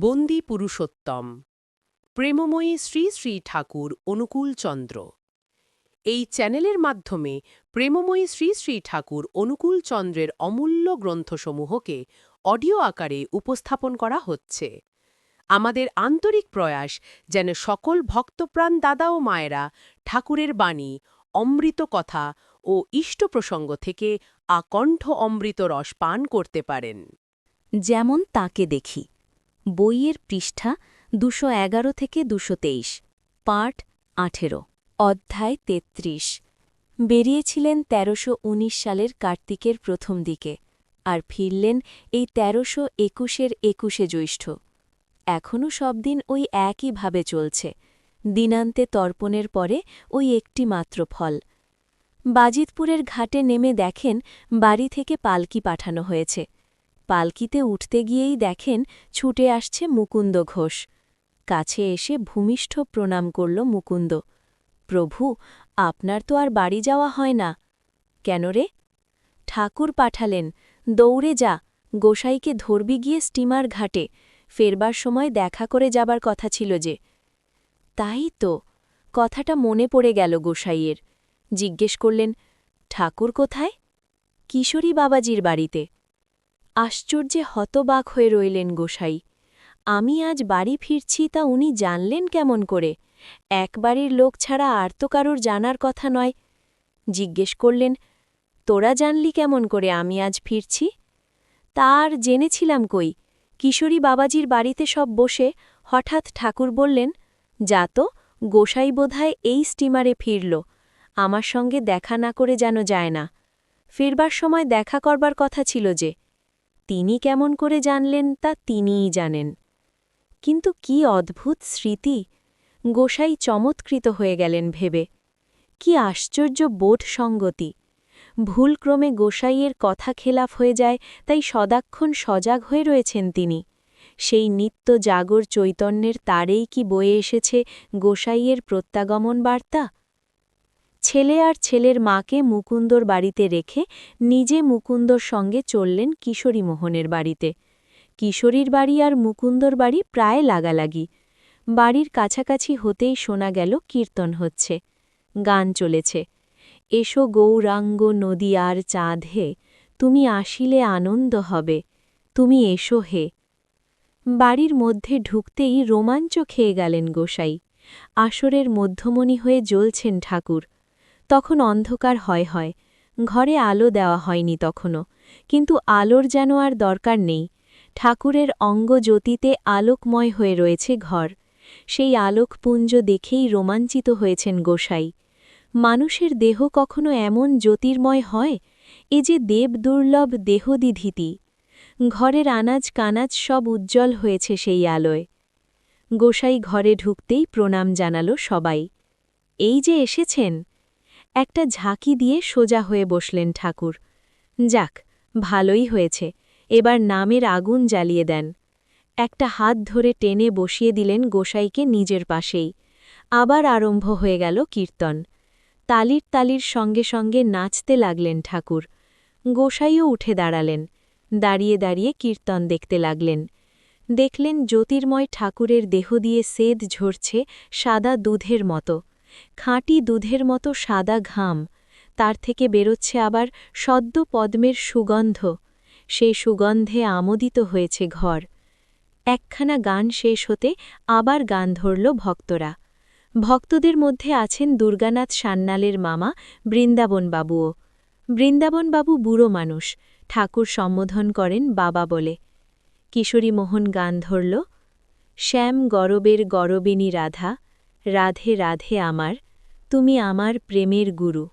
বন্দি পুরুষোত্তম। প্রেমময়ী শ্রী শ্রী ঠাকুর অনুকূল চন্দ্র। এই চ্যানেলের মাধ্যমে প্রেমময়ী শ্রী শ্রী ঠাকুর অনুকূল চন্দ্রের অমূল্য গ্রন্থসমূহকে অডিও আকারে উপস্থাপন করা হচ্ছে। আমাদের আন্তরিক প্রয়াস যেন সকল ভক্তপ্রাণ দাদা ও মায়েরা ঠাকুরের বাণী, অমৃত কথা ও ইষ্ট প্রসঙ্গ থেকে আকণ্ঠ অমৃত রস পান করতে পারেন। যেমন তাকে দেখি। বইয়ের পৃষ্ঠা দুশো এগারো থেকে দুশো তেইশ, পাঠ আঠেরো, অধ্যায় তেত্রিশ। বেরিয়েছিলেন তেরোশো উনিশ সালের কার্তিকের প্রথম দিকে আর ফিরলেন এই তেরোশো একুশের একুশে জ্যৈষ্ঠ। এখনও সব দিন ওই একইভাবে চলছে। দিনান্তে তর্পণের পরে ওই একটি মাত্র ফল। বাজিতপুরের ঘাটে নেমে দেখেন বাড়ি থেকে পালকি পাঠানো হয়েছে। পালকিতে উঠতে গিয়েই দেখেন ছুটে আসছে মুকুন্দ ঘোষ। কাছে এসে ভূমিষ্ঠ প্রণাম করল মুকুন্দ। প্রভু, আপনার তো আর বাড়ি যাওয়া হয় না। কেন রে? ঠাকুর পাঠালেন। দৌড়ে যা। গোসাইকে ধরবি গিয়ে স্টিমার ঘাটে। ফেরবার সময় দেখা করে যাবার কথা ছিল যে। তাই তো। কথাটা মনে পড়ে গেল গোসাইয়ের। জিজ্ঞেস করলেন, ঠাকুর কোথায়? কিশোরী বাবাজির বাড়িতে। আশ্চর্যে হতবাক হয়ে রইলেন গোসাই। আমি আজ বাড়ি ফিরছি তা উনি জানলেন কেমন করে? এক বাড়ির লোক ছাড়া আর তো কারোর জানার কথা নয়। জিজ্ঞেস করলেন, তোরা জানলি কেমন করে আমি আজ ফিরছি? তার জেনেছিলাম কই। কিশোরী বাবাজির বাড়িতে সব বসে হঠাৎ ঠাকুর বললেন, যা তো, গোসাই বোধহয় এই স্টিমারে ফিরল। আমার সঙ্গে দেখা না করে যেন যায় না। ফিরবার সময় দেখা করবার কথা ছিল যে তিনি কেমন করে জানলেন তা তিনিই জানেন। কিন্তু কি অদ্ভুত স্মৃতি! গোসাই চমৎকৃত হয়ে গেলেন ভেবে। কি আশ্চর্য বোধ সঙ্গতি! ভুলক্রমে গোসাইয়ের কথা খেলাফ হয়ে যায়, তাই সদাক্ষণ সজাগ হয়ে রয়েছেন তিনি। সেই নিত্য জাগর চৈতন্যের তারেই কি বয়ে এসেছে গোসাইয়ের প্রত্যাগমন বার্তা? ছেলে আর ছেলের মাকে মুকুন্দর বাড়িতে রেখে নিজে মুকুন্দর সঙ্গে চললেন কিশোরী মোহনের বাড়িতে। কিশোরীর বাড়ি আর মুকুন্দর বাড়ি প্রায় লাগালাগি। বাড়ির কাছাকাছি হতেই শোনা গেল কীর্তন হচ্ছে, গান চলেছে। এসো গৌরাঙ্গ নদী আর চাঁদ হে তুমি আসিলে আনন্দ হবে, তুমি এসো হে বাড়ির মধ্যে ঢুকতেই রোমাঞ্চ খেয়ে গেলেন গোসাই। আসরের মধ্যমণি হয়ে জ্বলছেন ঠাকুর। তখন অন্ধকার হয় হয়। ঘরে আলো দেওয়া হয়নি তখনও। কিন্তু আলোর যেন আর দরকার নেই। ঠাকুরের অঙ্গজ্যোতিতে আলোকময় হয়ে রয়েছে ঘর। সেই আলোকপুঞ্জ দেখেই রোমাঞ্চিত হয়েছেন গোসাই। মানুষের দেহ কখনো এমন জ্যোতির্ময় হয়? এ যে দেব দুর্লভ দেহদিধিতি। ঘরের আনাজ কানাজ সব উজ্জ্বল হয়েছে সেই আলোয়। গোসাই ঘরে ঢুকতেই প্রণাম জানালো সবাই। এই যে এসেছেন? একটা ঝাঁকি দিয়ে সোজা হয়ে বসলেন ঠাকুর। যাক, ভালোই হয়েছে, এবার নামের আগুন জ্বালিয়ে দেন। একটা হাত ধরে টেনে বসিয়ে দিলেন গোসাইকে নিজের পাশেই। আবার আরম্ভ হয়ে গেল কীর্তন। তালির তালির সঙ্গে সঙ্গে নাচতে লাগলেন ঠাকুর। গোসাইও উঠে দাঁড়ালেন, দাঁড়িয়ে দাঁড়িয়ে কীর্তন দেখতে লাগলেন। দেখলেন জ্যোতির্ময় ঠাকুরের দেহ দিয়ে সেদ ঝরছে সাদা দুধের মতো। খাঁটি দুধের মতো সাদা ঘাম, তার থেকে বেরোচ্ছে আবার সদ্য পদ্মের সুগন্ধ। সেই সুগন্ধে আমোদিত হয়েছে ঘর। একখানা গান শেষ হতে আবার গান ধরল ভক্তরা। ভক্তদের মধ্যে আছেন দুর্গানাথ সান্নালের মামা বৃন্দাবনবাবুও। বৃন্দাবনবাবু বুড়ো মানুষ, ঠাকুর সম্বোধন করেন বাবা বলে। কিশোরী মোহন গান ধরল, শ্যাম গরবের গরবিনী রাধা রাধে রাধে আমার, তুমি আমার প্রেমের গুরু।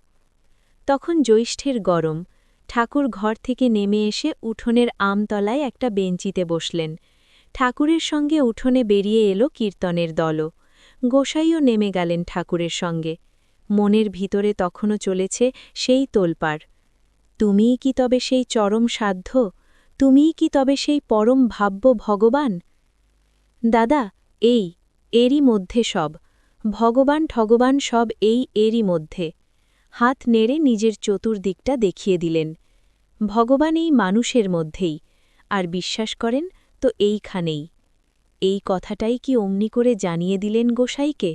তখন জ্যৈষ্ঠের গরম, ঠাকুর ঘর থেকে নেমে এসে উঠোনের আমতলায় একটা বেঞ্চিতে বসলেন। ঠাকুরের সঙ্গে উঠোনে বেরিয়ে এলো কীর্তনের দলও গোসাইও নেমে গেলেন ঠাকুরের সঙ্গে। মনের ভিতরে তখনও চলেছে সেই তোলপাড়। তুমিই কি তবে সেই চরম সাধ্য? তুমিই কি তবে সেই পরম ভাব্য ভগবান? দাদা, এই, এরই মধ্যে সব। ভগবান ঠগবান সব এই এরই মধ্যে। হাত নেড়ে নিজের চতুর্দিকটা দেখিয়ে দিলেন। ভগবান এই মানুষের মধ্যেই, আর বিশ্বাস করেন তো এইখানেই। এই কথাটাই কি অমনি করে জানিয়ে দিলেন গোসাইকে?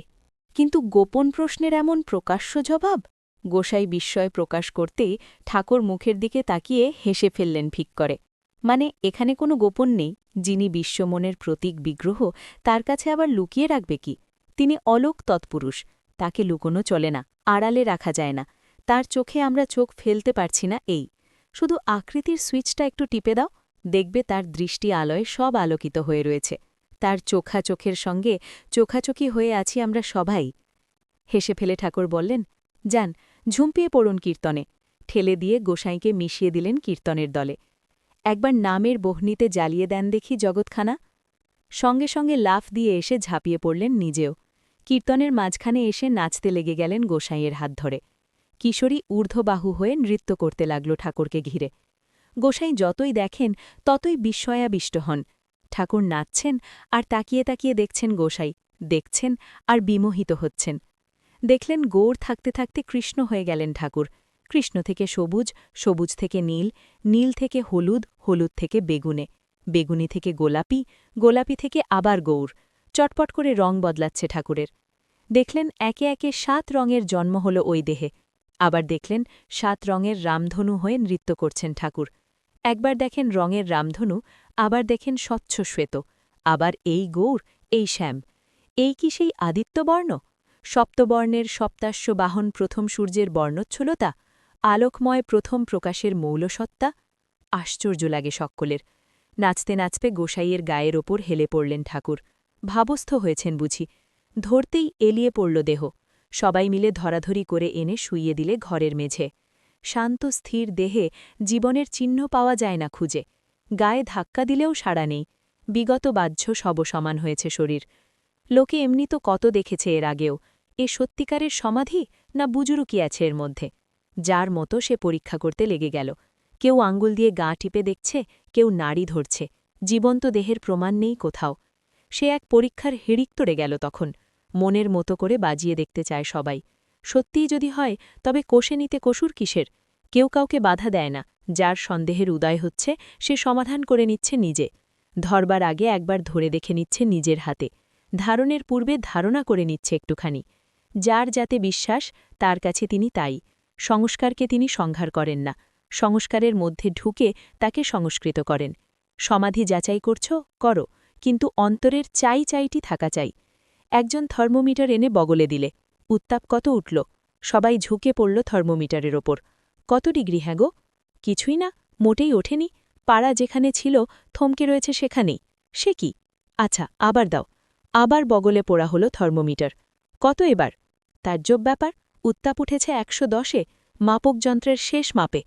কিন্তু গোপন প্রশ্নের এমন প্রকাশ্য জবাব? গোসাই বিস্ময় প্রকাশ করতেই ঠাকুর মুখের দিকে তাকিয়ে হেসে ফেললেন ফিক করে মানে এখানে কোনো গোপন নেই, যিনি বিশ্বমনের প্রতীক বিগ্রহ, তার কাছে আবার লুকিয়ে রাখবে কি? তিনি অলোক তৎপুরুষ, তাকে লুকোনো চলে না, আড়ালে রাখা যায় না, তার চোখে আমরা চোখ ফেলতে পারছি না এই। শুধু আকৃতির সুইচটা একটু টিপে দাও, দেখবে তার দৃষ্টি আলোয় সব আলোকিত হয়ে রয়েছে। তার চোখা চোখের সঙ্গে চোখাচোখি হয়ে আছি আমরা সবাই। হেসে ফেলে ঠাকুর বললেন, যান, ঝুম্পিয়ে পড়ুন কীর্তনে। ঠেলে দিয়ে গোসাইকে মিশিয়ে দিলেন কীর্তনের দলে। একবার নামের বহনিতে জ্বালিয়ে দেন দেখি জগৎখানা। সঙ্গে সঙ্গে লাফ দিয়ে এসে ঝাঁপিয়ে পড়লেন নিজেও। কীর্তনের মাঝখানে এসে নাচতে লেগে গেলেন গোসাইয়ের হাত ধরে। কিশোরী ঊর্ধ্ববাহু হয়ে নৃত্য করতে লাগল ঠাকুরকে ঘিরে। গোসাই যতই দেখেন, ততই বিস্ময়াবিষ্ট হন। ঠাকুর নাচছেন আর তাকিয়ে তাকিয়ে দেখছেন গোসাই, দেখছেন আর বিমোহিত হচ্ছেন। দেখলেন গৌর থাকতে থাকতে কৃষ্ণ হয়ে গেলেন ঠাকুর। কৃষ্ণ থেকে সবুজ সবুজ থেকে নীল নীল থেকে হলুদ হলুদ থেকে বেগুনে, বেগুনি থেকে গোলাপি গোলাপি থেকে আবার গৌর। চটপট করে রং বদলাচ্ছে ঠাকুরের। দেখলেন একে একে সাত রঙের জন্ম হল ওই দেহে। আবার দেখলেন সাত রঙের রামধনু হয়ে নৃত্য করছেন ঠাকুর। একবার দেখেন রঙের রামধনু, আবার দেখেন স্বচ্ছ শ্বেত। আবার এই গৌর, এই শ্যাম। এই কি সেই আদিত্যবর্ণ? সপ্তবর্ণের সপ্তাশ্ব বাহন প্রথম সূর্যের বর্ণচ্ছলতা, আলোকময় প্রথম প্রকাশের মৌলসত্তা? আশ্চর্য লাগে সকলের। নাচতে নাচতে গোসাইয়ের গায়ের ওপর হেলে পড়লেন ঠাকুর। ভাবস্থ হয়েছেন বুঝি। ধরতেই এলিয়ে পড়ল দেহ। সবাই মিলে ধরাধরি করে এনে শুইয়ে দিলে ঘরের মেঝে। শান্ত, স্থির দেহে জীবনের চিহ্ন পাওয়া যায় না খুঁজে। গায়ে ধাক্কা দিলেও সাড়া নেই। বিগত বাহ্য সব সমান হয়েছে শরীর। লোকে এমনি তো কত দেখেছে এর আগেও। এ সত্যিকারের সমাধি না বুজুরুকি আছে এর মধ্যে? যার মতো সে পরীক্ষা করতে লেগে গেল। কেউ আঙ্গুল দিয়ে গা টিপে দেখছে, কেউ নাড়ি ধরছে। জীবন্ত দেহের প্রমাণ নেই কোথাও। সে এক পরীক্ষার হিড়িক তরে গেল তখন। মনের মতো করে বাজিয়ে দেখতে চায় সবাই। সত্যিই যদি হয়, তবে কোষে নিতে কসুর কিসের? কেউ কাউকে বাধা দেয় না। যার সন্দেহের উদয় হচ্ছে, সে সমাধান করে নিচ্ছে নিজে। ধরবার আগে একবার ধরে দেখে নিচ্ছে নিজের হাতে। ধারণের পূর্বে ধারণা করে নিচ্ছে একটুখানি। যার যাতে বিশ্বাস, তার কাছে তিনি তাই। সংস্কারকে তিনি সংহার করেন না। সংস্কারের মধ্যে ঢুকে তাকে সংস্কৃত করেন। সমাধি যাচাই করছ, করো। কিন্তু অন্তরের চাই চাইটি থাকা চাই। একজন থার্মোমিটার এনে বগলে দিলে। উত্তাপ কত উঠল। সবাই ঝুঁকে পড়ল থার্মোমিটারের ওপর। কত ডিগ্রি হ্যাঁ গো? কিছুই না, মোটেই ওঠেনি। পাড়া যেখানে ছিল, থমকে রয়েছে সেখানেই। সে কি? আচ্ছা আবার দাও। আবার বগলে পোড়া হলো থার্মোমিটার। কত এবার? তার তাজ্জব ব্যাপার, উত্তাপ উঠেছে একশো দশে, মাপক যন্ত্রের শেষ মাপে।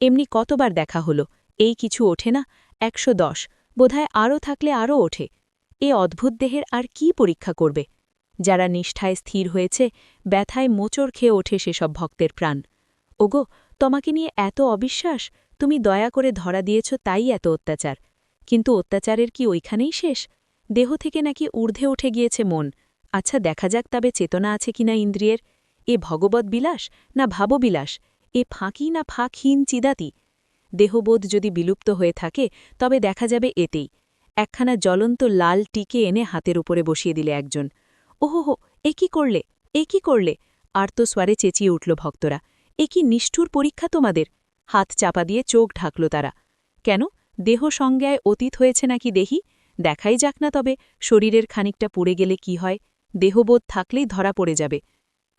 এমনি কতবার দেখা হলো? এই কিছু ওঠে না, একশো দশ। বোধহয় আরও থাকলে আরও ওঠে। এ অদ্ভুত দেহের আর কি পরীক্ষা করবে? যারা নিষ্ঠায় স্থির হয়েছে, ব্যথায় মোচড় খেয়ে ওঠে সেসব ভক্তের প্রাণ। ওগো, তোমাকে নিয়ে এত অবিশ্বাস? তুমি দয়া করে ধরা দিয়েছ তাই এত অত্যাচার। কিন্তু অত্যাচারের কি ওইখানেই শেষ? দেহ থেকে নাকি ঊর্ধ্বে উঠে গিয়েছে মন। আচ্ছা দেখা যাক তবে চেতনা আছে কিনা ইন্দ্রিয়ের। এ ভগবত বিলাস না ভাববিলাস? এ ফাঁকি না ফাঁকহীন চিদাতি? দেহবোধ যদি বিলুপ্ত হয়ে থাকে, তবে দেখা যাবে এতেই। একখানা জ্বলন্ত লাল টিকে এনে হাতের উপরে বসিয়ে দিলে একজন। ওহো এ কি করলে? এ কি করলে? আর তো চেঁচিয়ে উঠল ভক্তরা। এ কি নিষ্ঠুর পরীক্ষা তোমাদের? হাত চাপা দিয়ে চোখ ঢাকল তারা। কেন? দেহ সংজ্ঞায় অতীত হয়েছে নাকি দেহি? দেখাই যাক না তবে, শরীরের খানিকটা পুড়ে গেলে কি হয়? দেহবোধ থাকলেই ধরা পড়ে যাবে।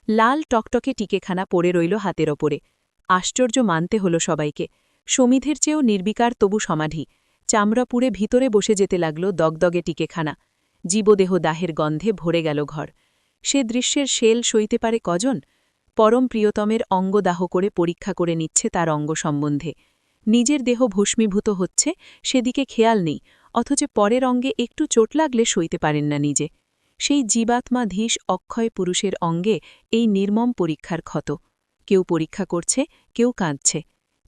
লাল টকটকে টিকেখানা পড়ে রইল হাতের ওপরে। আশ্চর্য মানতে হল সবাইকে। সমিধের চেয়েও নির্বিকার তবু সমাধি। চামড়া পুড়ে ভিতরে বসে যেতে লাগল দগদগে টিকেখানা। জীবদেহ দাহের গন্ধে ভরে গেল ঘর। সে দৃশ্যের শেল সইতে পারে কজন? পরম প্রিয়তমের অঙ্গদাহ করে পরীক্ষা করে নিচ্ছে তার অঙ্গ সম্বন্ধে। নিজের দেহ ভস্মীভূত হচ্ছে, সেদিকে খেয়াল নেই, অথচ পরের অঙ্গে একটু চোট লাগলে সইতে পারেন না নিজে। সেই জীবাত্মা জীবাত্মাধীশ অক্ষয় পুরুষের অঙ্গে এই নির্মম পরীক্ষার ক্ষত। কেউ পরীক্ষা করছে, কেউ কাঁদছে।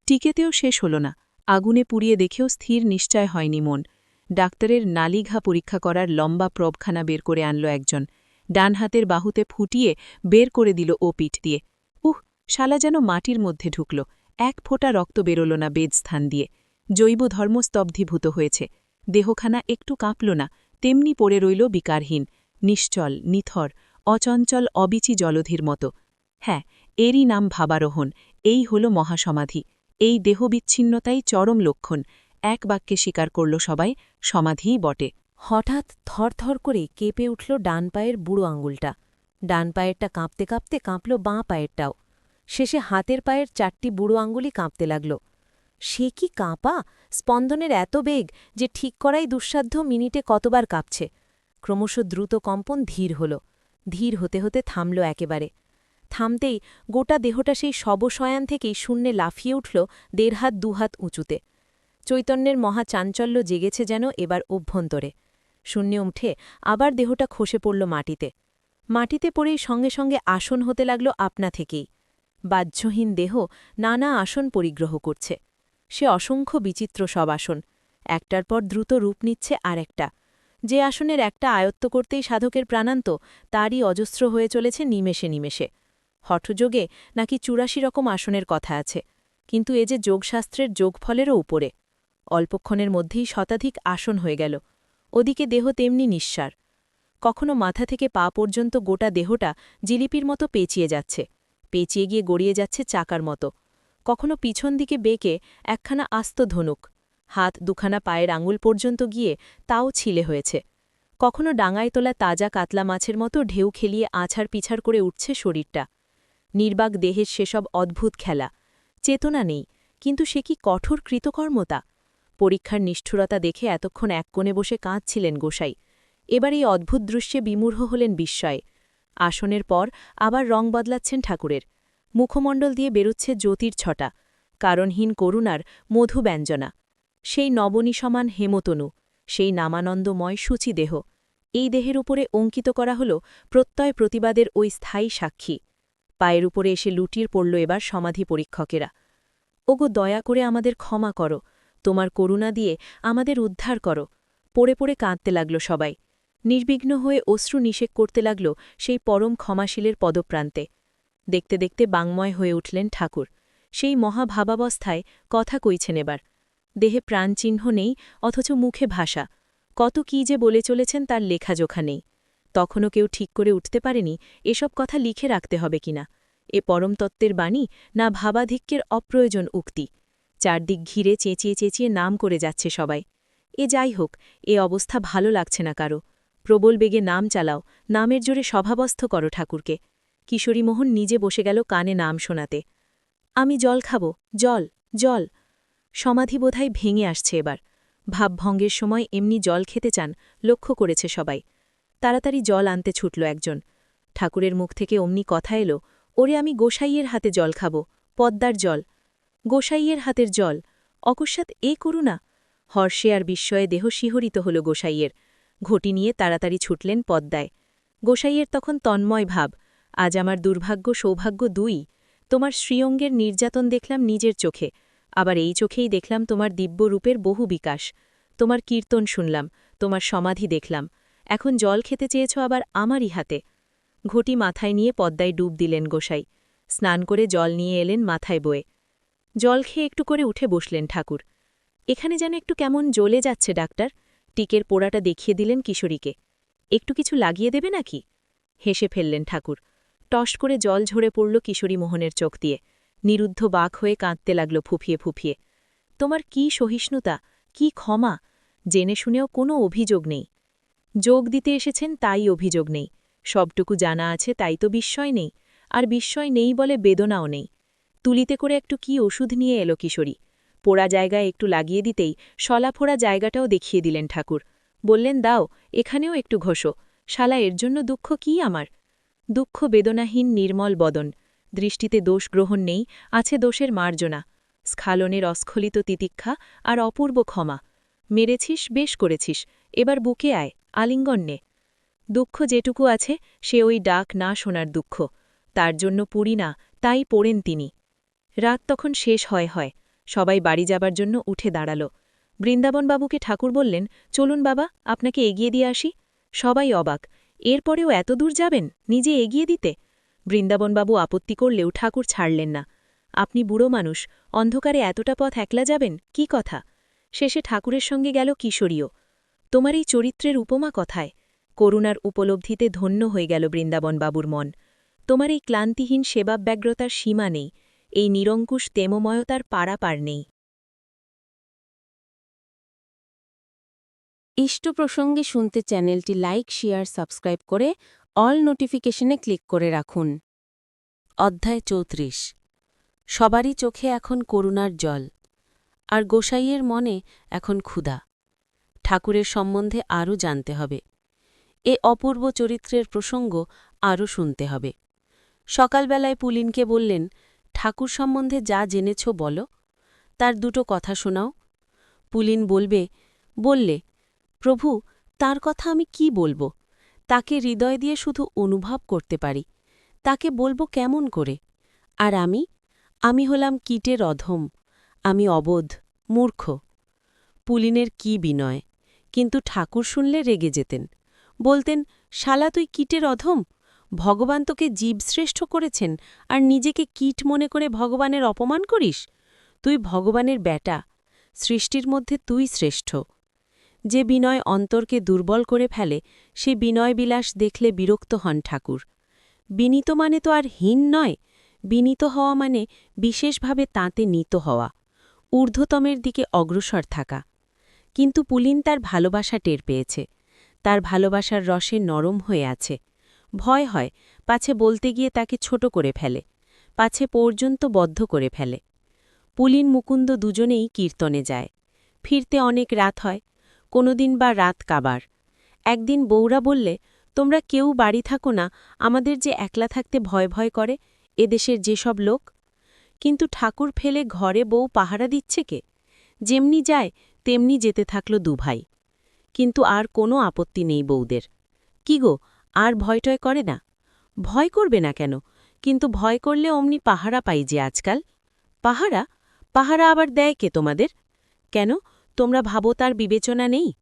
টিকেতেও শেষ হল না। আগুনে পুড়িয়ে দেখেও স্থির নিশ্চয় হয়নি মন। ডাক্তারের নালিঘা পরীক্ষা করার লম্বা প্রবখানা বের করে আনল একজন। ডান হাতের বাহুতে ফুটিয়ে বের করে দিল ও পিঠ দিয়ে। উহ, শালা যেন মাটির মধ্যে ঢুকল। এক ফোঁটা রক্ত বেরোল না বেদস্থান দিয়ে। জৈব ধর্মস্তব্ধীভূত হয়েছে। দেহখানা একটু কাঁপল না, তেমনি পড়ে রইল বিকারহীন, নিশ্চল, নিথর, অচঞ্চল, অবিচি জলধির মতো। হ্যাঁ এরই নাম ভাবারোহণ, এই হল মহাসমাধি। এই দেহবিচ্ছিন্নতাই চরম লক্ষণ। এক বাক্যে স্বীকার করল সবাই, সমাধিই বটে। হঠাৎ থরথর করে কেঁপে উঠল ডান পায়ের বুড়ো আঙুলটা। ডান পায়েরটা কাঁপতে কাঁপতে কাঁপল বাঁ পায়েরটাও। শেষে হাতের পায়ের চারটি বুড়ো আঙুলই কাঁপতে লাগল। সে কি কাঁপা? স্পন্দনের এত বেগ যে ঠিক করাই দুঃসাধ্য মিনিটে কতবার কাঁপছে। ক্রমশ দ্রুত কম্পন ধীর হল। ধীর হতে হতে থামল একেবারে। থামতেই গোটা দেহটা সেই শবশয়ান থেকেই শূন্যে লাফিয়ে উঠল দেড় হাত দুহাত উঁচুতে। চৈতন্যের মহা চাঞ্চল্য জেগেছে যেন এবার অভ্যন্তরে। শূন্যে উঠে আবার দেহটা খসে পড়ল মাটিতে। মাটিতে পড়েই সঙ্গে সঙ্গে আসন হতে লাগল আপনা থেকেই। বাহ্যহীন দেহ নানা আসন পরিগ্রহ করছে। সে অসংখ্য বিচিত্র সব আসন। একটার পর দ্রুত রূপ নিচ্ছে আর একটা যে আসনের একটা আয়ত্ত করতেই সাধকের প্রাণান্ত তারই অজস্র হয়ে চলেছে নিমেষে নিমেষে। হঠযোগে নাকি চুরাশি রকম আসনের কথা আছে, কিন্তু এ যে যোগশাস্ত্রের যোগফলেরও উপরে। অল্পক্ষণের মধ্যেই শতাধিক আসন হয়ে গেল, ওদিকে দেহ তেমনি নিঃসার। কখনো মাথা থেকে পা পর্যন্ত গোটা দেহটা জিলিপির মতো পেঁচিয়ে যাচ্ছে, পেঁচিয়ে গিয়ে গড়িয়ে যাচ্ছে চাকার মতো। কখনো পিছন দিকে বেঁকে একখানা আস্ত ধনুক, হাত দুখানা পায়ের আঙুল পর্যন্ত গিয়ে তাও ছিলে হয়েছে। কখনো ডাঙায় তোলা তাজা কাতলা মাছের মতো ঢেউ খেলিয়ে আছাড় পিছাড় করে উঠছে শরীরটা। নির্বাক দেহের সেসব অদ্ভুত খেলা। চেতনা নেই, কিন্তু সে কি কঠোর কৃতকর্মতা? পরীক্ষার নিষ্ঠুরতা দেখে এতক্ষণ এক কোণে বসে কাঁদছিলেন গোসাই। এবার এই অদ্ভুত দৃশ্যে বিমূঢ় হলেন বিস্ময়ে। আসনের পর আবার রং বদলাচ্ছেন ঠাকুরের। মুখমণ্ডল দিয়ে বেরুচ্ছে জ্যোতির ছটা, কারণহীন করুণার মধু ব্যঞ্জনা। সেই নবনী সমান হেমতনু, সেই নামানন্দময় সূচি দেহ। এই দেহের উপরে অঙ্কিত করা হল প্রত্যয় প্রতিবাদের ওই স্থায়ী সাক্ষী। পায়ের উপরে এসে লুটিয়ে পড়ল এবার সমাধি পরীক্ষকেরা। ওগো, দয়া করে আমাদের ক্ষমা করো। তোমার করুণা দিয়ে আমাদের উদ্ধার করো। পড়ে পড়ে কাঁদতে লাগল সবাই। নির্বিঘ্ন হয়ে অশ্রু নিষেক করতে লাগল সেই পরম ক্ষমাশীলের পদপ্রান্তে। দেখতে দেখতে বাংময় হয়ে উঠলেন ঠাকুর। সেই মহাভাবাবস্থায় কথা কইছেন এবার। দেহে প্রাণচিহ্ন নেই, অথচ মুখে ভাষা। কত কী যে বলে চলেছেন তার লেখাজোখা নেই। তখনও কেউ ঠিক করে উঠতে পারেনি এসব কথা লিখে রাখতে হবে কিনা। এ পরমতত্ত্বের বাণী না ভাবাধিক্যের অপ্রয়োজন উক্তি। চারদিক ঘিরে চেঁচিয়ে চেঁচিয়ে নাম করে যাচ্ছে সবাই। এ যাই হোক, এ অবস্থা ভালো লাগছে না কারও। প্রবল বেগে নাম চালাও, নামের জোরে সভাবস্থ করো ঠাকুরকে। কিশোরীমোহন নিজে বসে গেল কানে নাম শোনাতে। আমি জল খাব, জল জল। সমাধি বোধহয় ভেঙে আসছে এবার। ভাবভঙ্গের সময় এমনি জল খেতে চান, লক্ষ্য করেছে সবাই। তাড়াতাড়ি জল আনতে ছুটল একজন। ঠাকুরের মুখ থেকে অমনি কথা এলো, ওরে আমি গোসাইয়ের হাতে জল খাব, পদ্মার জল। গোসাইয়ের হাতের জল, অকস্মাৎ এ করুণা হর্ষে আর বিস্ময়ে দেহ শিহরিত হল গোসাইয়ের। ঘটি নিয়ে তাড়াতাড়ি ছুটলেন পদ্মায়। গোসাইয়ের তখন তন্ময় ভাব, আজ আমার দুর্ভাগ্য সৌভাগ্য দুই। তোমার শ্রীঅঙ্গের নির্যাতন দেখলাম নিজের চোখে, আবার এই চোখেই দেখলাম তোমার দিব্যরূপের বহু বিকাশ। তোমার কীর্তন শুনলাম, তোমার সমাধি দেখলাম এখন জল খেতে চেয়েছ আবার আমারই হাতে। ঘটি মাথায় নিয়ে পদ্মায় ডুব দিলেন গোসাই। স্নান করে জল নিয়ে এলেন মাথায় বয়ে। জল খেয়ে একটু করে উঠে বসলেন ঠাকুর। এখানে যেন একটু কেমন জ্বলে যাচ্ছে, ডাক্তার। টিকের পোড়াটা দেখিয়ে দিলেন কিশোরীকে। একটু কিছু লাগিয়ে দেবে নাকি? হেসে ফেললেন ঠাকুর। টস করে জল ঝরে পড়ল কিশোরী মোহনের চোখ দিয়ে। নিরুদ্ধ বাক হয়ে কাঁদতে লাগল ফুফিয়ে ফুফিয়ে। তোমার কি সহিষ্ণুতা, কি ক্ষমা? জেনে শুনেও কোনো অভিযোগ নেই। যোগ দিতে এসেছেন তাই অভিযোগ নেই। সবটুকু জানা আছে তাই তো বিস্ময় নেই। আর বিস্ময় নেই বলে বেদনাও নেই। তুলিতে করে একটু কি ওষুধ নিয়ে এলো কিশোরী? পোড়া জায়গায় একটু লাগিয়ে দিতেই সলাফোড়া জায়গাটাও দেখিয়ে দিলেন ঠাকুর। বললেন, দাও, এখানেও একটু ঘষো। শালা, এর জন্য দুঃখ কি আমার? দুঃখ বেদনাহীন নির্মল বদন। দৃষ্টিতে দোষ গ্রহণ নেই, আছে দোষের মার্জনা। স্খালনের অস্খলিত তিতিক্ষা আর অপূর্ব ক্ষমা। মেরেছিস, বেশ করেছিস। এবার বুকে আয়। আলিঙ্গন। নে দুঃখ যেটুকু আছে, সে ওই ডাক না শোনার দুঃখ। তার জন্য পুরি না, তাই পড়েন তিনি। রাত তখন শেষ হয় হয়, সবাই বাড়ি যাবার জন্য উঠে দাঁড়াল। বৃন্দাবনবাবুকে ঠাকুর বললেন, চলুন বাবা, আপনাকে এগিয়ে দিয়ে আসি। সবাই অবাক, এরপরেও এত দূর যাবেন, নিজে এগিয়ে দিতে? বৃন্দাবনবাবু আপত্তি করলেও ঠাকুর ছাড়লেন না। আপনি বুড়ো মানুষ, অন্ধকারে এতটা পথ একলা যাবেন, কি কথা? শেষে ঠাকুরের সঙ্গে গেল কিশোরীও। তোমার এই চরিত্রের উপমা কথায়? করুণার উপলব্ধিতে ধন্য হয়ে গেল বৃন্দাবনবাবুর মন। তোমার এই ক্লান্তিহীন সেবাব্যগ্রতার সীমা নেই এই নিরঙ্কুশ তেমময়তার পারাপার নেই। ইষ্ট প্রসঙ্গে শুনতে চ্যানেলটি লাইক শেয়ার সাবস্ক্রাইব করে অল নোটিফিকেশনে ক্লিক করে রাখুন। অধ্যায় চৌত্রিশ। সবারই চোখে এখন করুণার জল আর গোসাইয়ের মনে এখন ক্ষুধা। ঠাকুরের সম্বন্ধে আরও জানতে হবে। এ অপূর্ব চরিত্রের প্রসঙ্গ আরও শুনতে হবে। সকালবেলায় পুলিনকে বললেন, ঠাকুর সম্বন্ধে যা জেনেছ বলো। তার দুটো কথা শোনাও। পুলিন বলবে, বললে, প্রভু, তার কথা আমি কি বলব? তাকে হৃদয় দিয়ে শুধু অনুভব করতে পারি। তাকে বলব কেমন করে? আর আমি? আমি হলাম কীটের অধম। আমি অবোধ, মূর্খ। পুলিনের কি বিনয়। কিন্তু ঠাকুর শুনলে রেগে যেতেন। বলতেন, শালা, তুই কীটের অধম? ভগবান তোকে জীবশ্রেষ্ঠ করেছেন আর নিজেকে কীট মনে করে ভগবানের অপমান করিস? তুই ভগবানের ব্যাটা, সৃষ্টির মধ্যে তুই শ্রেষ্ঠ। যে বিনয় অন্তরকে দুর্বল করে ফেলে, সে বিনয় বিলাস দেখলে বিরক্ত হন ঠাকুর। বিনীত মানে তো আর হীন নয়, বিনীত হওয়া মানে বিশেষভাবে তাঁতে নীত হওয়া, ঊর্ধ্বতমের দিকে অগ্রসর থাকা। কিন্তু পুলিন তার ভালোবাসা টের পেয়েছে। তার ভালোবাসার রসে নরম হয়ে আছে। ভয় হয়, পাছে বলতে গিয়ে তাকে ছোট করে ফেলে, পাছে পর্যন্ত বদ্ধ করে ফেলে। পুলিন মুকুন্দ দুজনেই কীর্তনে যায়। ফিরতে অনেক রাত হয়, কোনোদিন বা রাত কাবার। একদিন বৌরা বললে, তোমরা কেউ বাড়ি থাকো না, আমাদের যে একলা থাকতে ভয় ভয় করে, এদেশের যেসব লোক? কিন্তু ঠাকুর ফেলে ঘরে বউ পাহারা দিচ্ছে কে? যেমনি যায় তেমনি যেতে থাকল দুভাই কিন্তু আর কোনো আপত্তি নেই বউদের। কি গো, আর ভয়টয় করে না? ভয় করবে না কেন? কিন্তু ভয় করলে অমনি পাহারা পাই যে আজকাল। পাহারা? পাহারা আবার দেয় কে তোমাদের? কেন? তোমরা ভাবো তার বিবেচনা নেই।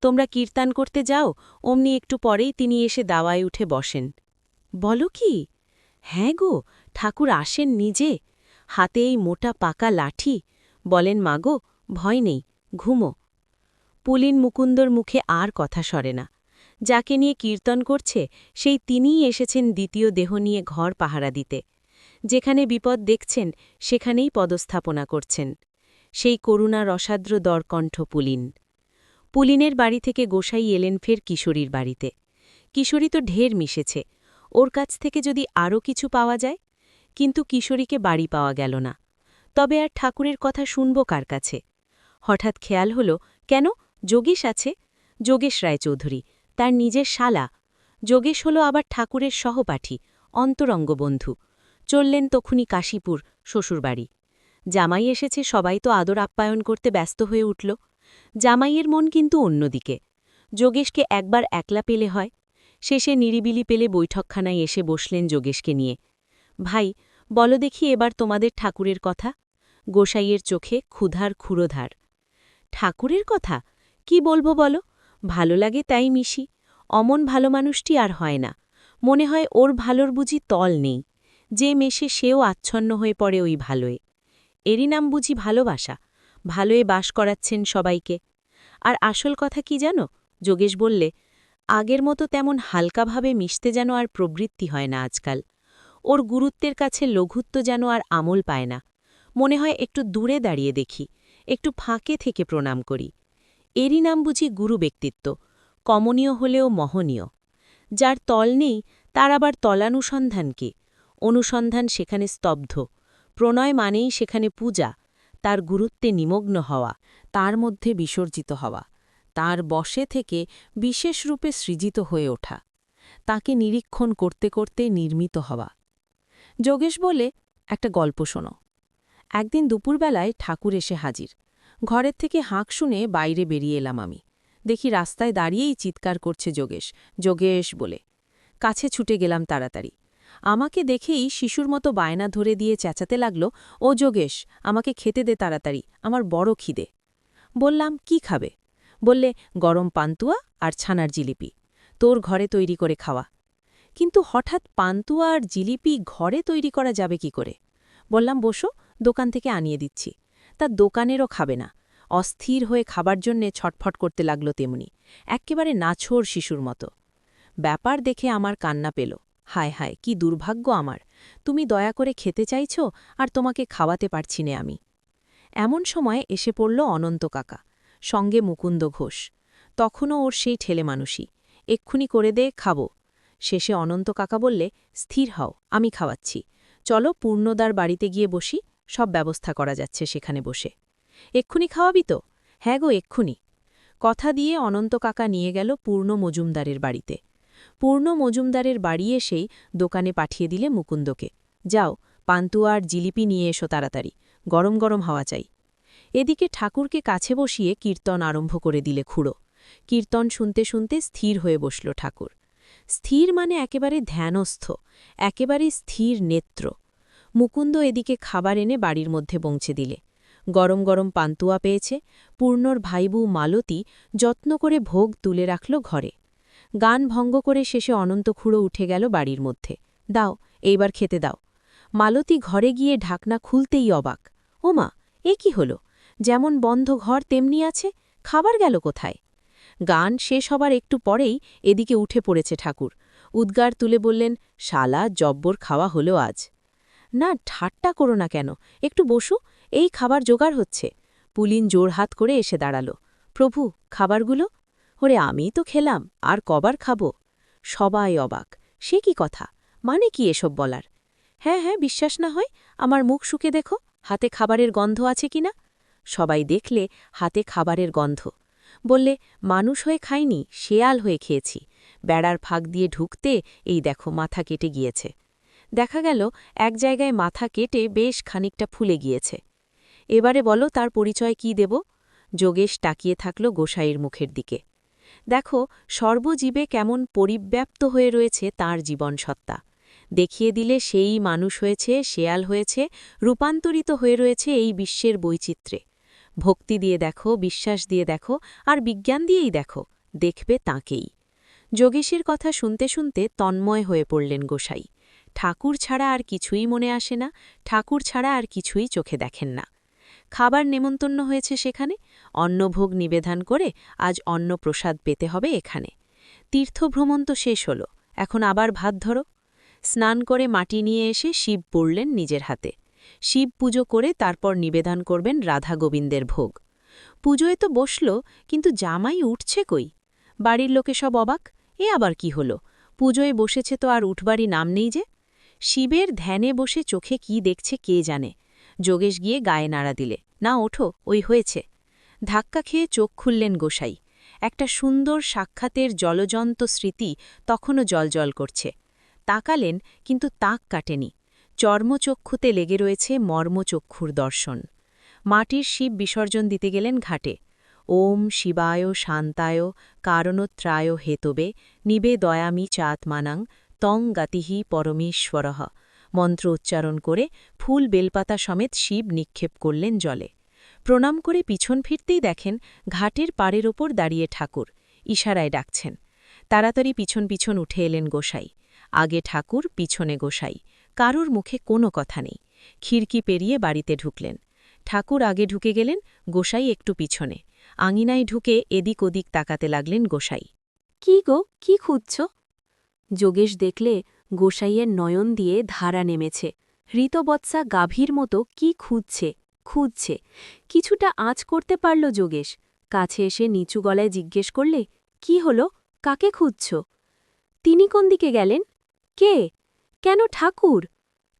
তোমরা কীর্তান করতে যাও, অমনি একটু পরেই তিনি এসে দাওয়ায় উঠে বসেন। বলো কি? হ্যাঁ গো, ঠাকুর আসেন নিজে। হাতে এই মোটা পাকা লাঠি। বলেন মাগো ভয় নেই। ঘুমো। পুলিন মুকুন্দর মুখে আর কথা সরে না। যাকে নিয়ে কীর্তন করছে, সেই তিনিই এসেছেন দ্বিতীয় দেহ নিয়ে ঘর পাহারা দিতে। যেখানে বিপদ দেখছেন, সেখানেই পদস্থাপনা করছেন। সেই করুণা রসাদ্র দরকণ্ঠ পুলিন। পুলিনের বাড়ি থেকে গোসাই এলেন ফের কিশোরীর বাড়িতে। কিশোরী তো ঢের মিশেছে। ওর কাছ থেকে যদি আরও কিছু পাওয়া যায়? কিন্তু কিশোরীকে বাড়ি পাওয়া গেল না। তবে আর ঠাকুরের কথা শুনব কার কাছে? হঠাৎ খেয়াল হল, কেন? যোগেশ আছে। যোগেশ রায়চৌধুরী, তার নিজের শালা। যোগেশ হল আবার ঠাকুরের সহপাঠী অন্তরঙ্গ বন্ধু চললেন তখুনি কাশীপুর, শ্বশুরবাড়ি। জামাই এসেছে, সবাই তো আদর আপ্যায়ন করতে ব্যস্ত হয়ে উঠল। জামাইয়ের মন কিন্তু অন্যদিকে। যোগেশকে একবার একলা পেলে হয়। শেষে নিরিবিলি পেলে বৈঠকখানায় এসে বসলেন যোগেশকে নিয়ে। ভাই, বলো দেখি এবার তোমাদের ঠাকুরের কথা? গোসাইয়ের চোখে ক্ষুধার ক্ষুরোধার ঠাকুরের কথা? কি বলব বলো? ভালো লাগে তাই মিশি। অমন ভালো মানুষটি আর হয় না। মনে হয় ওর ভালোর বুঝি তল নেই। যে মেশে সেও আচ্ছন্ন হয়ে পড়ে ওই ভালোয়। এরই নাম বুঝি ভালোবাসা। ভালোয়ে বাস করাচ্ছেন সবাইকে। আর আসল কথা কি জানো? যোগেশ বললে, আগের মতো তেমন হালকাভাবে মিশতে যেন আর প্রবৃত্তি হয় না আজকাল। ওর গুরুত্বের কাছে লঘুত্ব যেন আর আমল পায় না। মনে হয় একটু দূরে দাঁড়িয়ে দেখি। একটু ফাঁকে থেকে প্রণাম করি। এরই নাম বুঝি গুরু ব্যক্তিত্ব, কমনীয় হলেও মহনীয়। যার তল নেই, তার আবার তলানুসন্ধানকে অনুসন্ধান সেখানে স্তব্ধ, প্রণয় মানেই সেখানে পূজা, তার গুরুত্বে নিমগ্ন হওয়া, তার মধ্যে বিসর্জিত হওয়া, তার বশে থেকে বিশেষ রূপে সৃজিত হয়ে ওঠা, তাকে নিরীক্ষণ করতে করতে নির্মিত হওয়া। যোগেশ বলে, একটা গল্প শোনো। একদিন দুপুরবেলায় ঠাকুর এসে হাজির। ঘরের থেকে হাঁক শুনে বাইরে বেরিয়ে এলাম আমি। দেখি রাস্তায় দাঁড়িয়েই চিৎকার করছে যোগেশ। যোগেশ বলে, কাছে ছুটে গেলাম তাড়াতাড়ি। আমাকে দেখেই শিশুর মতো বায়না ধরে দিয়ে চেঁচাতে লাগল, ও যোগেশ, আমাকে খেতে দে তাড়াতাড়ি, আমার বড় খিদে। বললাম, কি খাবে? বললে, গরম পান্তুয়া আর ছানার জিলিপি, তোর ঘরে তৈরি করে খাওয়া। কিন্তু হঠাৎ পান্তুয়া আর জিলিপি ঘরে তৈরি করা যাবে কি করে? বললাম, বসো দোকান থেকে আনিয়ে দিচ্ছি। তা দোকানেরও খাবে না। অস্থির হয়ে খাবার জন্যে ছটফট করতে লাগল তেমনি। এক্কেবারে নাছোড় শিশুর মতো। ব্যাপার দেখে আমার কান্না পেল। হায় হায়, কি দুর্ভাগ্য আমার। তুমি দয়া করে খেতে চাইছ আর তোমাকে খাওয়াতে পারছি নে আমি। এমন সময় এসে পড়ল অনন্ত কাকা, সঙ্গে মুকুন্দ ঘোষ। তখনও ওর সেই ঠেলে মানুষই। এক্ষুনি করে দে, খাব। শেষে অনন্ত কাকা বললে, স্থির হও, আমি খাওয়াচ্ছি। চলো পূর্ণদার বাড়িতে গিয়ে বসি। সব ব্যবস্থা করা যাচ্ছে সেখানে বসে। এক্ষুনি খাওয়াবি তো? হ্যাঁ গো, এক্ষুনি। কথা দিয়ে অনন্ত কাকা নিয়ে গেল পূর্ণ মজুমদারের বাড়িতে। পূর্ণ মজুমদারের বাড়ি এসেই দোকানে পাঠিয়ে দিলে মুকুন্দকে। যাও, পান্তুয়া আর জিলিপি নিয়ে এসো তাড়াতাড়ি, গরম গরম হাওয়া চাই। এদিকে ঠাকুরকে কাছে বসিয়ে কীর্তন আরম্ভ করে দিলে খুঁড়ো। কীর্তন শুনতে শুনতে স্থির হয়ে বসল ঠাকুর। স্থির মানে একেবারে ধ্যানস্থ, একেবারে স্থির নেত্র। মুকুন্দ এদিকে খাবার এনে বাড়ির মধ্যে পৌঁছে দিলে। গরম গরম পান্তুয়া পেয়েছে, পূর্ণর ভাইবু মালতী যত্ন করে ভোগ তুলে রাখল ঘরে। গান ভঙ্গ করে শেষে অনন্ত খুঁড়ো উঠে গেল বাড়ির মধ্যে। দাও, এইবার খেতে দাও। মালতী ঘরে গিয়ে ঢাকনা খুলতেই অবাক। ওমা, এ কি হল? যেমন বন্ধ ঘর তেমনি আছে, খাবার গেল কোথায়? গান শেষ হবার একটু পরেই এদিকে উঠে পড়েছে ঠাকুর। উদ্গার তুলে বললেন, শালা, জব্বর খাওয়া হলো আজ। না, ঠাট্টা করো না কেন? একটু বসু, এই খাবার জোগাড় হচ্ছে। পুলিন জোর হাত করে এসে দাঁড়াল। প্রভু, খাবারগুলো? ওরে, আমিই তো খেলাম, আর কবার খাব? সবাই অবাক। সে কি কথা? মানে কি এসব বলার? হ্যাঁ হ্যাঁ বিশ্বাস না হয়, আমার মুখ শুকে দেখো, হাতে খাবারের গন্ধ আছে কিনা সবাই দেখলে হাতে খাবারের গন্ধ। বললে, মানুষ হয়ে খাইনি, শেয়াল হয়ে খেয়েছি। বেড়ার ফাঁক দিয়ে ঢুকতে এই দেখো মাথা কেটে গিয়েছে। দেখা গেল এক জায়গায় মাথা কেটে বেশ খানিকটা ফুলে গিয়েছে। এবারে বলো তার পরিচয় কি দেব? যোগেশ তাকিয়ে থাকল গোসাইয়ের মুখের দিকে। দেখো, সর্বজীবে কেমন পরিব্যাপ্ত হয়ে রয়েছে তার জীবন সত্তা দেখিয়ে দিলে সেই মানুষ হয়েছে, শেয়াল হয়েছে, রূপান্তরিত হয়ে রয়েছে এই বিশ্বের বৈচিত্র্যে। ভক্তি দিয়ে দেখো, বিশ্বাস দিয়ে দেখো, আর বিজ্ঞান দিয়েই দেখো, দেখবে তাঁকেই। যোগেশের কথা শুনতে শুনতে তন্ময় হয়ে পড়লেন গোসাই। ঠাকুর ছাড়া আর কিছুই মনে আসে না, ঠাকুর ছাড়া আর কিছুই চোখে দেখেন না। খাবার নেমন্তন্ন হয়েছে সেখানে, অন্নভোগ নিবেদন করে আজ অন্ন প্রসাদ পেতে হবে এখানে। তীর্থভ্রমণ তো শেষ হল, এখন আবার ভাত ধরো। স্নান করে মাটি নিয়ে এসে শিব পড়লেন নিজের হাতে। শিব পুজো করে তারপর নিবেদন করবেন রাধা গোবিন্দের ভোগ। পুজোয় তো বসল, কিন্তু জামাই উঠছে কই? বাড়ির লোকে সব অবাক, এ আবার কি হল? পুজোয় বসেছে তো আর উঠবারই নাম নেই যে। শিবের ধ্যানে বসে চোখে কি দেখছে কে জানে। যোগেশ গিয়ে গায়ে নাড়া দিলে, না, ওঠো, ওই হয়েছে। ধাক্কা খেয়ে চোখ খুললেন গোসাই। একটা সুন্দর সাক্ষাতের জলজন্ত স্মৃতি তখনও জলজল করছে। তাকালেন, কিন্তু তাক কাটেনি। চর্মচক্ষুতে লেগে রয়েছে মর্মচক্ষুর দর্শন। মাটির শিব বিসর্জন দিতে গেলেন ঘাটে। ওম শিবায় শান্তায় কারণত্রায় হেতবে নিবে দয়ামি চাত্মানাং তং গাতিহি পরমেশ্বরহ মন্ত্র উচ্চারণ করে ফুল বেলপাতা সমেত শিব নিক্ষেপ করলেন জলে। প্রণাম করে পিছন ফিরতেই দেখেন ঘাটের পাড়ের ওপর দাঁড়িয়ে ঠাকুর, ইশারায় ডাকছেন। তাড়াতাড়ি পিছন পিছন উঠে এলেন গোসাই। আগে ঠাকুর, পিছনে গোসাই। কারুর মুখে কোনো কথা নেই। খিড়কি পেরিয়ে বাড়িতে ঢুকলেন। ঠাকুর আগে ঢুকে গেলেন, গোসাই একটু পিছনে। আঙিনায় ঢুকে এদিক ওদিক তাকাতে লাগলেন গোসাই। কি গো, কি খুঁজছ? যোগেশ দেখলে গোসাইয়ের নয়ন দিয়ে ধারা নেমেছে। হৃতবৎসা গাভীর মতো কি খুঁজছে খুঁজছে। কিছুটা আঁচ করতে পারল যোগেশ। কাছে এসে নিচু গলায় জিজ্ঞেস করলে, কি হল? কাকে খুঁজছ? তিনি কোন দিকে গেলেন? কে? কেন ঠাকুর?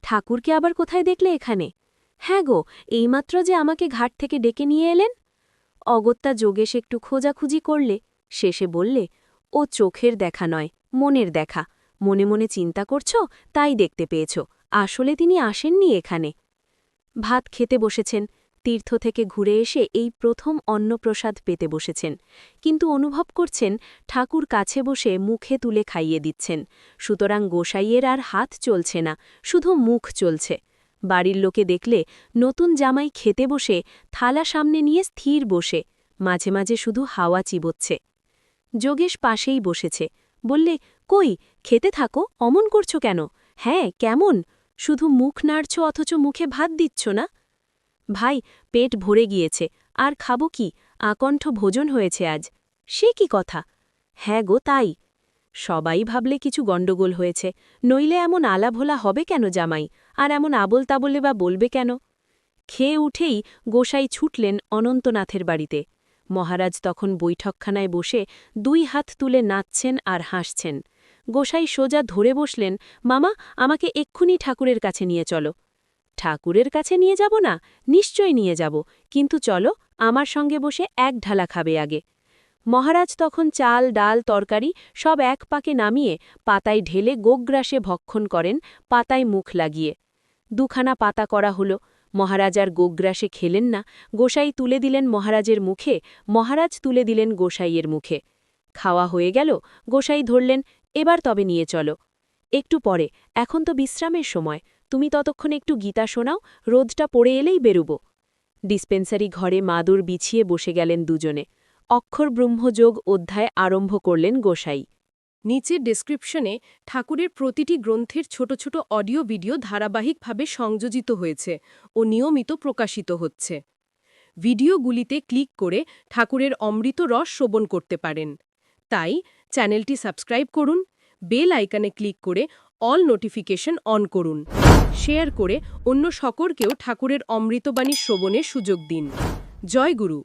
ঠাকুরকে আবার কোথায় দেখলে এখানে? হ্যাঁ গো, এইমাত্র যে আমাকে ঘাট থেকে ডেকে নিয়ে এলেন? অগত্যা যোগেশ একটু খোঁজাখুঁজি করলে, শেষে বললে, ও চোখের দেখা নয়। মনের দেখা। মনে মনে চিন্তা করছ, তাই দেখতে পেয়েছ। আসলে তিনি আসেননি এখানে। ভাত খেতে বসেছেন। তীর্থ থেকে ঘুরে এসে এই প্রথম অন্নপ্রসাদ পেতে বসেছেন। কিন্তু অনুভব করছেন, ঠাকুর কাছে বসে মুখে তুলে খাইয়ে দিচ্ছেন। সুতরাং গোসাইয়ের আর হাত চলছে না, শুধু মুখ চলছে। বাড়ির লোকে দেখলে নতুন জামাই খেতে বসে, থালা সামনে নিয়ে স্থির বসে। মাঝে মাঝে শুধু হাওয়া চিবোচ্ছে। যোগেশ পাশেই বসেছে। বললে, কই, খেতে থাকো, অমন করছ কেন? হ্যাঁ কেমন? শুধু মুখ নাড়ছ অথচ মুখে ভাত দিচ্ছ না? ভাই, পেট ভরে গিয়েছে, আর খাব কি? আকণ্ঠ ভোজন হয়েছে আজ। সে কি কথা? হ্যাঁ গো, তাই। সবাই ভাবলে কিছু গণ্ডগোল হয়েছে, নইলে এমন আলাভোলা হবে কেন জামাই? আর এমন আবল তাবলে বা বলবে কেন? খেয়ে উঠেই গোসাই ছুটলেন অনন্তনাথের বাড়িতে। মহারাজ তখন বৈঠকখানায় বসে দুই হাত তুলে নাচছেন আর হাসছেন। গোসাই সোজা ধরে বসলেন, মামা, আমাকে এক্ষুনি ঠাকুরের কাছে নিয়ে চলো। ঠাকুরের কাছে নিয়ে যাব না? নিশ্চয় নিয়ে যাব। কিন্তু চলো, আমার সঙ্গে বসে এক ঢালা খাবে আগে। মহারাজ তখন চাল, ডাল, তরকারি সব এক পাকে নামিয়ে পাতায় ঢেলে গোগ্রাসে ভক্ষণ করেন, পাতায় মুখ লাগিয়ে। দুখানা পাতা করা হল। মহারাজ আর গোগ্রাসে খেলেন না, গোসাই তুলে দিলেন মহারাজের মুখে, মহারাজ তুলে দিলেন গোসাইয়ের মুখে। খাওয়া হয়ে গেল, গোসাই ধরলেন, এবার তবে নিয়ে চলো। একটু পরে, এখন তো বিশ্রামের সময়, তুমি ততক্ষণ একটু গীতা শোনাও, রোদটা পড়ে এলেই বেরুব ডিসপেন্সারি ঘরে মাদুর বিছিয়ে বসে গেলেন দুজনে। অক্ষর ব্রহ্মযোগ অধ্যায় আরম্ভ করলেন গোসাই। নিচের ডেসক্রিপশনে ঠাকুরের প্রতিটি গ্রন্থের ছোট ছোট অডিও ভিডিও ধারাবাহিকভাবে সংযোজিত হয়েছে ও নিয়মিত প্রকাশিত হচ্ছে। ভিডিওগুলিতে ক্লিক করে ঠাকুরের অমৃত রস শোভন করতে পারেন। তাই চ্যানেলটি সাবস্ক্রাইব করুন বেল আইকনে ক্লিক করে অল নোটিফিকেশন অন করুন। শেয়ার করে অন্য সকলকেও ঠাকুরের অমৃতবাণী শ্রবণের সুযোগ দিন। জয় গুরু!